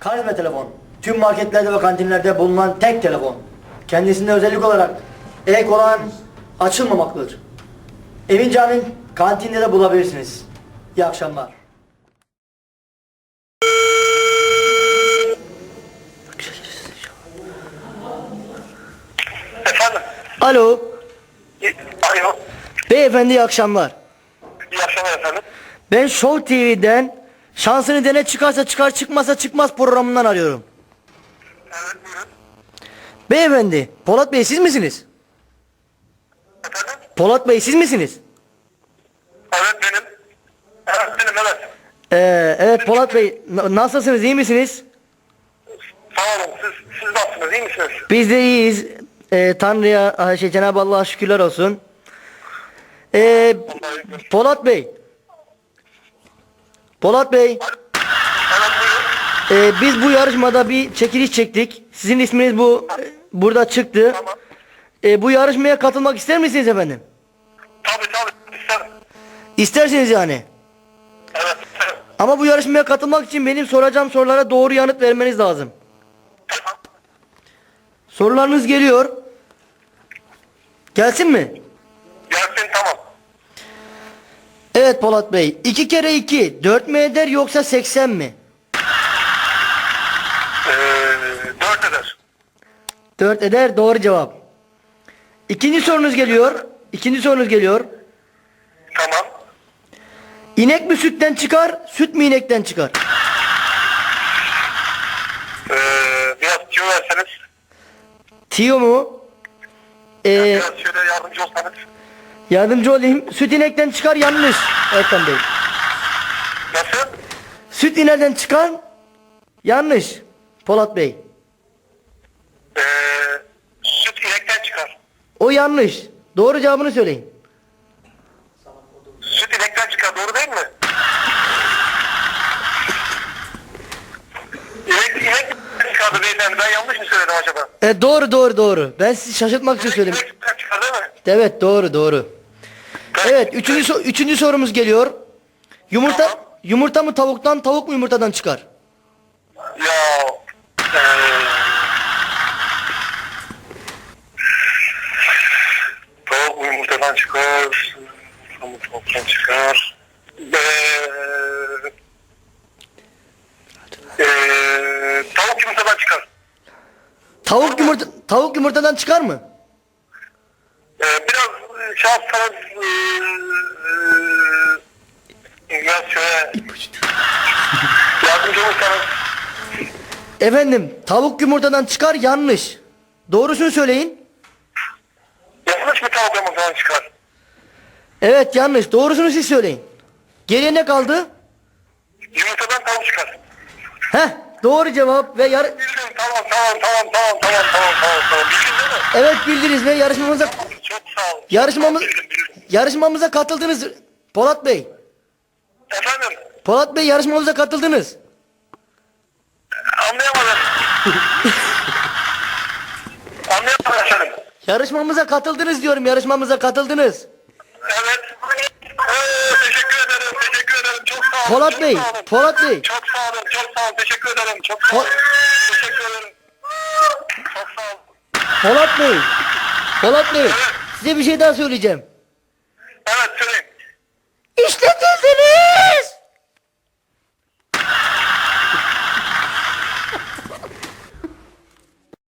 Karizma telefon. Tüm marketlerde ve kantinlerde bulunan tek telefon. Kendisinde özellik olarak ek olan açılmamaktadır. Evin canın kantinde de bulabilirsiniz. İyi akşamlar. Efendim? Alo. İ- Alo. Beyefendi iyi akşamlar. İyi akşamlar efendim. Ben Show TV'den şansını dene çıkarsa çıkar çıkmazsa çıkmaz programından arıyorum. Evet buyurun. Beyefendi Polat Bey siz misiniz? Efendim? Polat Bey siz misiniz? Evet benim. Evet benim evet. Ee, evet Polat Bey na- nasılsınız iyi misiniz? Sağ olun. Siz, siz nasılsınız? İyi misiniz? Biz de iyiyiz. Ee, Tanrı'ya şey Cenab-ı Allah'a şükürler olsun. Ee, Polat Bey. Polat Bey. Evet buyurun. ee, biz bu yarışmada bir çekiliş çektik. Sizin isminiz bu burada çıktı. Tamam. Ee, bu yarışmaya katılmak ister misiniz efendim? Tabii tabii. İsterim. İsterseniz yani. Evet isterim. Ama bu yarışmaya katılmak için benim soracağım sorulara doğru yanıt vermeniz lazım. Tamam. Sorularınız geliyor. Gelsin mi? Gelsin tamam. Evet Polat Bey. 2 kere 2 4 mi eder yoksa 80 mi? Ee, dört eder. 4 eder doğru cevap. İkinci sorunuz geliyor. İkinci sorunuz geliyor. Tamam. İnek mi sütten çıkar, süt mü inekten çıkar? Ee, biraz tüyo verseniz. Tiyo mu? Ee, Biraz şöyle yardımcı olsanız. Yardımcı olayım. Süt inekten çıkar yanlış. Erkan Bey. Nasıl? Süt inekten çıkar yanlış. Polat Bey. Ee, süt inekten çıkar. O yanlış. Doğru cevabını söyleyin. Süt inekten çıkar. Doğru değil mi? İnek, inek çıkardı beyefendi. Ben yanlış mı söyledim acaba? E, doğru doğru doğru. Ben sizi şaşırtmak için söyledim. İnek çıkar değil mi? Evet doğru doğru. Evet üçüncü, so- üçüncü sorumuz geliyor. Yumurta Tamam. yumurta mı tavuktan tavuk mu yumurtadan çıkar? Ya tavuk mu yumurtadan çıkar, tavuk tavuktan çıkar. Tavuk yumurtadan çıkar. Tavuk yumurta tavuk yumurtadan çıkar mı? Biraz eee biraz şöyle yardımcı olursanız Efendim tavuk yumurtadan çıkar yanlış. Doğrusunu söyleyin. yanlış mı tavuk yumurtadan çıkar? Evet yanlış. Doğrusunu siz söyleyin. Geriye ne kaldı? Yumurtadan tavuk çıkar. Heh doğru cevap ve yar Bildim tamam tamam tamam tamam tamam tamam tamam tamam bildin değil mi? evet bildiniz ve yarışmamıza sağ yarışmamız yarışmamıza katıldınız Polat Bey. Efendim Polat Bey yarışmamıza katıldınız. anlayamadım. anlayamadım efendim. Yarışmamıza katıldınız diyorum. Yarışmamıza katıldınız. Evet. Ee, teşekkür ederim teşekkür ederim çok sağ olun. Polat çok Bey, sağ olun. Polat Bey. Çok sağ olun çok sağ olun teşekkür ederim çok sağ olun. teşekkür ederim. Çok sağ olun. Polat Bey. Polat Bey. Size bir şey daha söyleyeceğim.